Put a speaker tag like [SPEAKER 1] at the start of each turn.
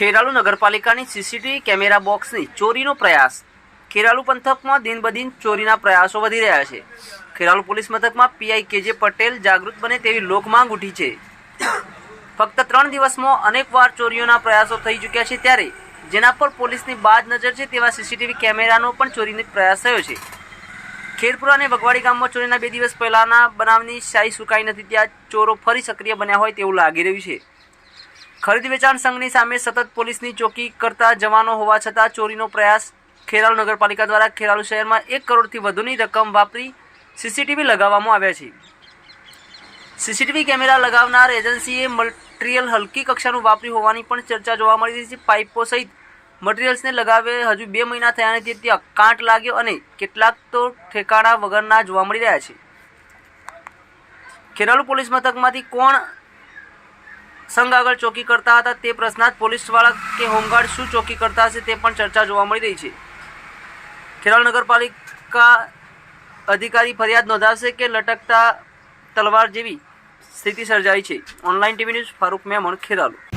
[SPEAKER 1] ખેરાલુ નગરપાલિકાની CCTV camera બોક્સની ચોરીનો પ્રયાસ. ખેરાલુ પંથકમાં દિન બદિન ચોરીના પ્રયાસો વધી રહ્યા છે. ખેરાલુ પોલીસ મથકમાં પીઆઈ કેજે પટેલ જાગૃત બને તેવી લોકમાંગ ઉઠી છે. ફક્ત ત્રણ દિવસમાં અનેકવાર ચોરીઓના પ્રયાસો થઈ ચૂક્યા છે ત્યારે જેના પર પોલીસની બાજ નજર છે તેવા સીસીટીવી કેમેરાનો પણ ચોરીનો પ્રયાસ થયો છે. ખેરપુરા અને વગવાડી ગામમાં ચોરીના બે દિવસ પહેલાના બનાવની શાહી સુકાઈ નથી ત્યાં ચોરો ફરી સક્રિય બન્યા હોય તેવું લાગી રહ્યું છે. ખરીદ વેચાણ સંઘની સામે સતત પોલીસની ચોકી કરતા જવાનો હોવા છતાં ચોરીનો પ્રયાસ ખેરાલુ નગરપાલિકા દ્વારા ખેરાલુ શહેરમાં એક કરોડથી વધુની રકમ વાપરી સીસીટીવી લગાવવામાં આવ્યા છે. સીસીટીવી કેમેરા લગાવનાર એજન્સીએ મટીરિયલ હલકી કક્ષાનું વાપર્યું હોવાની પણ ચર્ચા જોવા મળી રહી છે. પાઇપો સહિત મટીરિયલ્સને લગાવે હજુ બે મહિના થયા નથી ત્યાં કાંટ લાગ્યો અને કેટલાક તો ઠેકાણા વગરના જોવા મળી રહ્યા છે. ખેરાલુ પોલીસ મથકમાંથી કોણ સંઘ આગળ ચોકી કરતા હતા, તે પ્રશ્નાર્થ પોલીસવાળા કે હોમગાર્ડ શું ચોકી કરતા હશે તે પણ ચર્ચા જોવા મળી રહી છે. ખેરાલ નગરપાલિકા અધિકારી ફરિયાદ નોંધાવશે કે લટકતા તલવાર જેવી સ્થિતિ સર્જાઈ છે. Online TV news Farooq Memon, Kheralu.